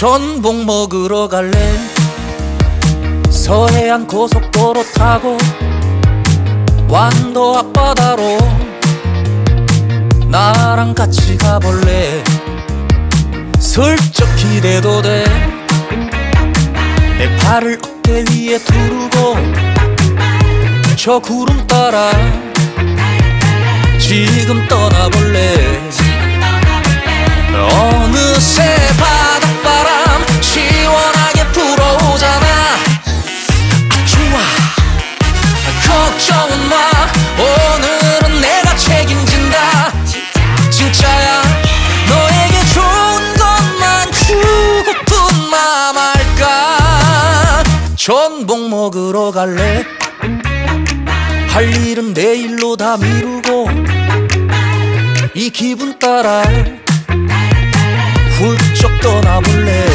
전복 먹으러 갈래? 서해안 고속도로 타고 완도 앞바다로 나랑 같이 가볼래? 슬쩍 기대도 돼. 내 팔을 어깨 위에 두르고 저 구름 따라 먹으러 갈래? 할 일은 내일로 다 미루고 이 기분 따라 훌쩍 떠나볼래.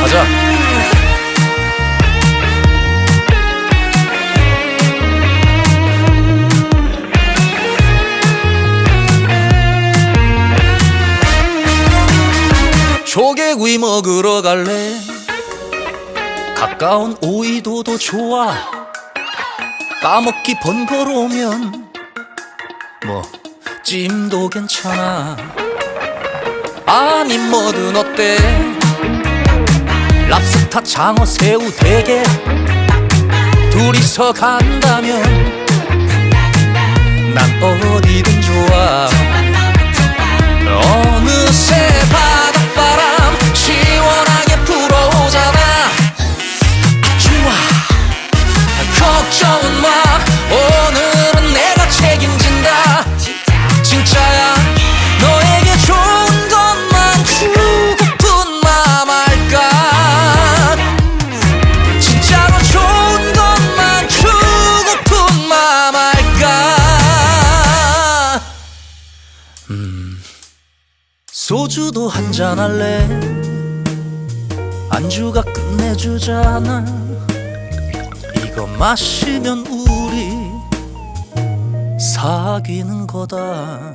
가자. 조개구이 먹으러 갈래 가까운 오이도도 좋아. 까먹기 번거로우면 뭐 찜도 괜찮아. 아니 뭐든 어때? 랍스타 장어 새우 대게 둘이서 간다면 난 어디든 좋아 소주도 한잔 할래? 안주가 끝내주잖아. 이거 마시면 우리 사귀는 거다